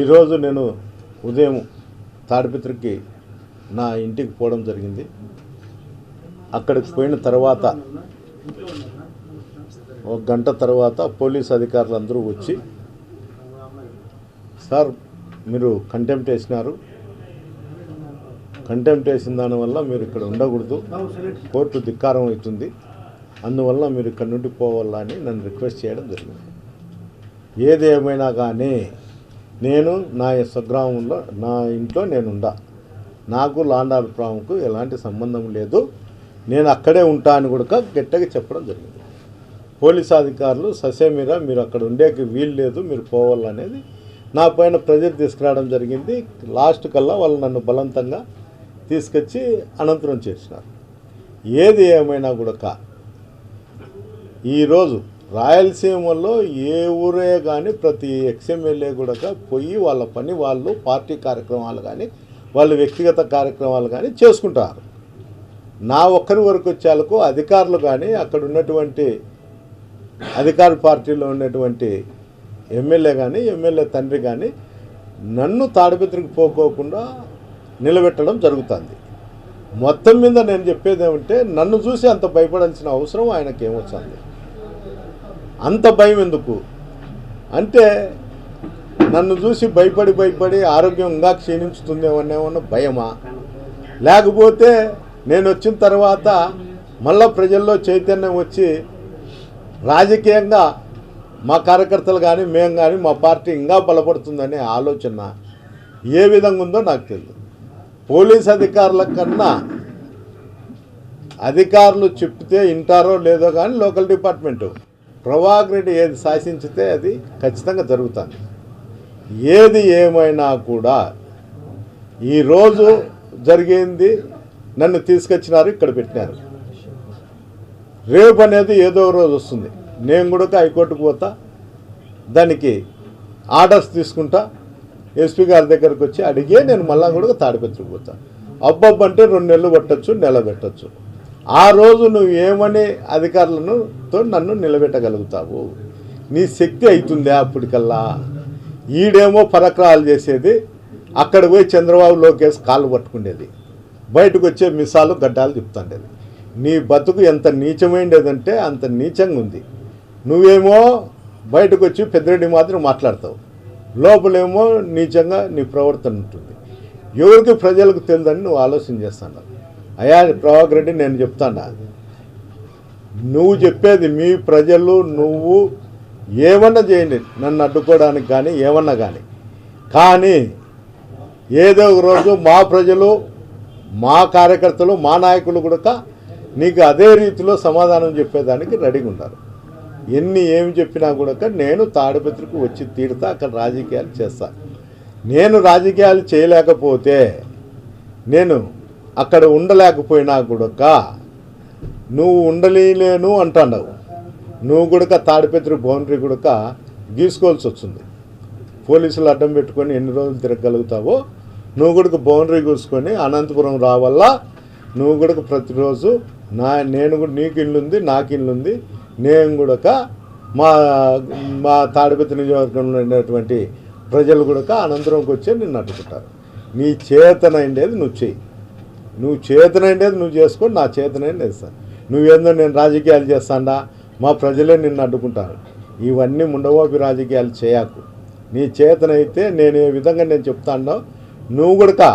ఈరోజు నేను ఉదయం తాడిపిత్రికి నా ఇంటికి పోవడం జరిగింది. అక్కడికి పోయిన తర్వాత ఒక గంట తర్వాత పోలీస్ అధికారులు అందరూ వచ్చి సార్ మీరు కంటెంప్ట్ వేసినారు కంటెంప్ట్ వేసిన దానివల్ల మీరు ఇక్కడ ఉండకూడదు. కోర్టు ధిక్కారం అవుతుంది. అందువల్ల మీరు ఇక్కడ నుండి పోవాలా అని నన్ను రిక్వెస్ట్ చేయడం జరిగింది. ఏది ఏమైనా కానీ నేను నా స్వగ్రామంలో నా ఇంట్లో నేనుండా. నాకు లాండార్ ప్రాముకు ఎలాంటి సంబంధం లేదు. నేను అక్కడే ఉంటా అని కూడా గట్టిగా చెప్పడం జరిగింది. పోలీస్ అధికారులు ససేమిరా మీరు అక్కడ ఉండేకి వీలు లేదు మీరు పోవాలనేది నా పైన ప్రెజర్ తీసుకురావడం జరిగింది. లాస్ట్ కల్లా వాళ్ళు నన్ను బలవంతంగా తీసుకొచ్చి అనంతరం చేసినారు ఏది ఏమైనా కూడా ఈరోజు రాయలసీమలో ఏ ఊరే కానీ ప్రతి ఎక్స్ఎమ్మెల్యే కూడా పోయి వాళ్ళ పని వాళ్ళు పార్టీ కార్యక్రమాలు కానీ వాళ్ళ వ్యక్తిగత కార్యక్రమాలు కానీ చేసుకుంటారు. నా ఒక్కరి వరకు వచ్చేలకు అధికారులు కానీ అక్కడ ఉన్నటువంటి అధికార పార్టీలో ఉన్నటువంటి ఎమ్మెల్యే కానీ ఎమ్మెల్యే తండ్రి కానీ నన్ను తాడిపత్రికి పోకోకుండా నిలబెట్టడం జరుగుతుంది. మొత్తం మీద నేను చెప్పేది ఏమంటే నన్ను చూసి అంత భయపడాల్సిన అవసరం ఆయనకేమొచ్చింది. అంత భయం ఎందుకు? అంటే నన్ను చూసి భయపడి భయపడి ఆరోగ్యం ఇంకా క్షీణించుతుందేమోనేమన్న భయమా? లేకపోతే నేను వచ్చిన తర్వాత మళ్ళా ప్రజల్లో చైతన్యం వచ్చి రాజకీయంగా మా కార్యకర్తలు కానీ మేము కానీ మా పార్టీ ఇంకా బలపడుతుందనే ఆలోచన ఏ విధంగా ఉందో నాకు తెలియదు పోలీస్ అధికారుల కన్నా అధికారులు చెప్తే వింటారో లేదో కానీ లోకల్ డిపార్ట్మెంటు. ప్రభాకర్ రెడ్డి ఏది శాసించితే అది ఖచ్చితంగా జరుగుతుంది. ఏది ఏమైనా కూడా ఈరోజు జరిగింది నన్ను తీసుకొచ్చినారు ఇక్కడ పెట్టినారు. రేపు అనేది ఏదో రోజు వస్తుంది. నేను కూడా హైకోర్టుకు పోతా దానికి ఆర్డర్స్ తీసుకుంటా ఎస్పీ గారి దగ్గరకు వచ్చి అడిగే నేను మళ్ళా కూడా తాడిపత్రికి పోతా. అబ్బబ్బంటే రెండు నెలలు పట్టచ్చు నెల పెట్టచ్చు. ఆ రోజు నువ్వు ఏమనే అధికారులను తో నన్ను నిలబెట్టగలుగుతావు. నీ శక్తి అవుతుందా అప్పటికల్లా. ఈడేమో పరక్రాలు చేసేది అక్కడ పోయి చంద్రబాబు లోకేష్ కాళ్ళు పట్టుకునేది బయటకు వచ్చే మిసాలు గడ్డాలు చెప్తుండేది నీ బతుకు ఎంత నీచమైండేదంటే అంత నీచంగా ఉంది నువ్వేమో బయటకు వచ్చి పెద్దరెడ్డి మాత్రం మాట్లాడతావు. లోపలేమో నీచంగా నీ ప్రవర్తన ఉంటుంది. ఎవరికి ప్రజలకు తెలియదని నువ్వు ఆలోచన చేస్తున్నావు. అయ్యా ప్రభాకర్ రెడ్డి నేను చెప్తాను? నువ్వు చెప్పేది మీ ప్రజలు నువ్వు ఏమన్నా చేయండి. నన్ను అడ్డుకోవడానికి కానీ ఏమన్నా కానీ. కానీ ఏదో ఒక రోజు మా ప్రజలు మా కార్యకర్తలు మా నాయకులు కూడా నీకు అదే రీతిలో సమాధానం చెప్పేదానికి రెడీగా ఉంటారు ఎన్ని ఏమి చెప్పినా కూడా నేను తాడిపత్రికి వచ్చి తీరుతా అక్కడ రాజకీయాలు చేస్తా. నేను రాజకీయాలు చేయలేకపోతే నేను అక్కడ ఉండలేకపోయినా కూడా నువ్వు ఉండలేను అంటాండవు. నువ్వు గుడక తాడిపత్రి బౌండరీ గుడక గీసుకోవాల్సి వచ్చింది. పోలీసులు అడ్డం పెట్టుకొని ఎన్ని రోజులు తిరగలుగుతావో నువ్వు గుడక బౌండరీ గూసుకొని అనంతపురం రావల్ల నువ్వు గుడక ప్రతిరోజు నా నేను కూడా నీకు ఇల్లుంది నాకు ఇల్లు ఉంది నేను కూడా మా మా తాడిపత్రి నియోజకవర్గంలో ఉండేటువంటి ప్రజలు కూడా అనంతరంకి వచ్చి నిన్ను అడ్డుకుంటారు. నీ చేతనైండేది నువ్వు చెయ్యి. నువ్వు చేతనైండేది నువ్వు చేసుకోండి నా చేతనైంది సార్. నువ్వేందో నేను రాజకీయాలు చేస్తాడా మా ప్రజలే నిన్ను అడ్డుకుంటారు. ఇవన్నీ ముండవోపి రాజకీయాలు చేయకు. నీ చేతనైతే నేను ఏ విధంగా నేను చెప్తానో నువ్వు కూడా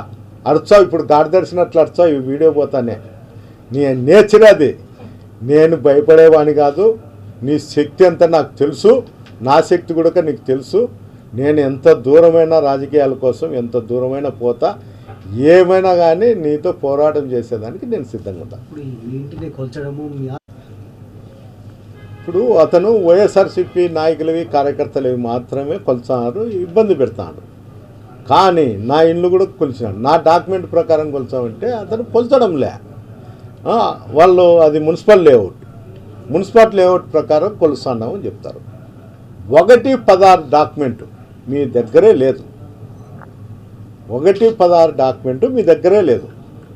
అరుచావు ఇప్పుడు గాడి దర్శనట్లు ఈ వీడియో పోతానే. నీ నేచర్ అది. నేను భయపడేవాని కాదు నీ శక్తి ఎంత నాకు తెలుసు నా శక్తి కూడా నీకు తెలుసు. నేను ఎంత దూరమైన రాజకీయాల కోసం ఎంత దూరమైన పోతా ఏమైనా కానీ నీతో పోరాటం చేసేదానికి నేను సిద్ధంగా ఉంటాను ఇప్పుడు అతను వైఎస్ఆర్సీపీ నాయకులవి కార్యకర్తలవి మాత్రమే కొలుస్తున్నారు ఇబ్బంది పెడతాడు. కానీ నా ఇల్లు కూడా కొలిచినాడు. నా డాక్యుమెంట్ ప్రకారం కొలిచామంటే అతను కొలచడంలే ఆ, వాళ్ళు అది మున్సిపల్ లేఅవుట్. మున్సిపల్ లేఅవుట్ ప్రకారం కొలుస్తున్నామని చెప్తారు. ఒకటి పదహారు డాక్యుమెంట్ మీ దగ్గరే లేదు. ఒకటి పదహారు డాక్యుమెంటు మీ దగ్గరే లేదు.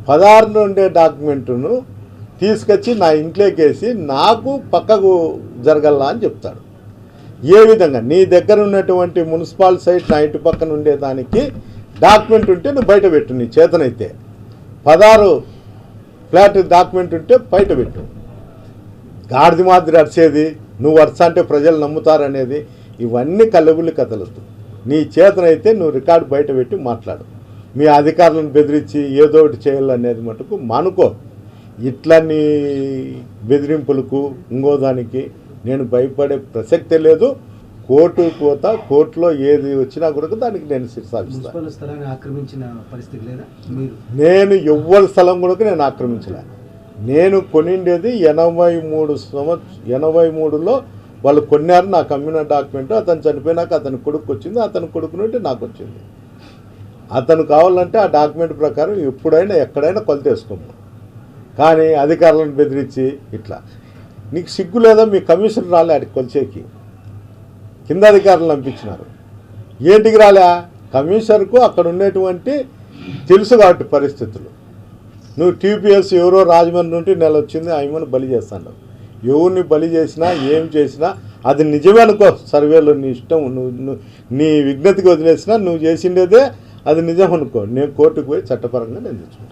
పదహారులో ఉండే డాక్యుమెంటును తీసుకొచ్చి నా ఇంట్లోకేసి నాకు పక్కకు జరగల్లా అని చెప్తాడు. ఏ విధంగా? నీ దగ్గర ఉన్నటువంటి మున్సిపాల్ సైట్ నా ఇంటి పక్కన ఉండేదానికి డాక్యుమెంట్ ఉంటే నువ్వు బయట పెట్టు నీ చేతనైతే. పదహారు ఫ్లాట్ డాక్యుమెంట్ ఉంటే బయట పెట్టు. గాడిది మాదిరి అరిచేది నువ్వు అరిచా అంటే ప్రజలు నమ్ముతారనేది ఇవన్నీ కళ్ళబుల్లి కథలొద్దు నీ చేతనైతే నువ్వు రికార్డు బయట పెట్టి మాట్లాడు. మీ అధికారులను బెదిరించి ఏదో ఒకటి చేయాలనేది మటుకు మానుకో. ఇట్లా నీ బెదిరింపులకు ఇంకోదానికి నేను భయపడే ప్రసక్తే లేదు. కోర్టు పోతా కోర్టులో ఏది వచ్చినా కూడా దానికి నేను ఆక్రమించిన పరిస్థితి లేదా? నేను ఎవ్వరి స్థలం కూడా నేను ఆక్రమించలే. నేను కొనిండేది ఎనభై మూడు సంవత్స ఎనభై మూడులో వాళ్ళు కొన్నారు నాకు అమ్మిన డాక్యుమెంట్ అతను చనిపోయినాక అతని కొడుకు వచ్చింది అతని కొడుకు నుండి నాకు వచ్చింది. అతను కావాలంటే ఆ డాక్యుమెంట్ ప్రకారం ఎప్పుడైనా ఎక్కడైనా కొలతేసుకోము కానీ అధికారులను బెదిరించి ఇట్లా. నీకు సిగ్గు లేదా? మీ కమిషన్ రాలే అడిగి కొలిచేకి. కింద అధికారులు పంపించినారు. ఏంటికి రాలే? కమిషనర్కు అక్కడ ఉండేటువంటి తెలుసు కాబట్టి పరిస్థితులు. నువ్వు టీపీఎస్ ఎవరో రాజమండ్రి నుండి నెల వచ్చింది ఆయమని బలి చేస్తాను ఎవరిని బలి చేసినా ఏం చేసినా అది నిజమే అనుకో. సర్వేలో నీ ఇష్టం నువ్వు నువ్వు- నీ విజ్ఞతకి వదిలేసినా నువ్వు చేసిండేదే అది నిజం అనుకో. నేను కోర్టుకు పోయి చట్టపరంగా నేను తెచ్చుకో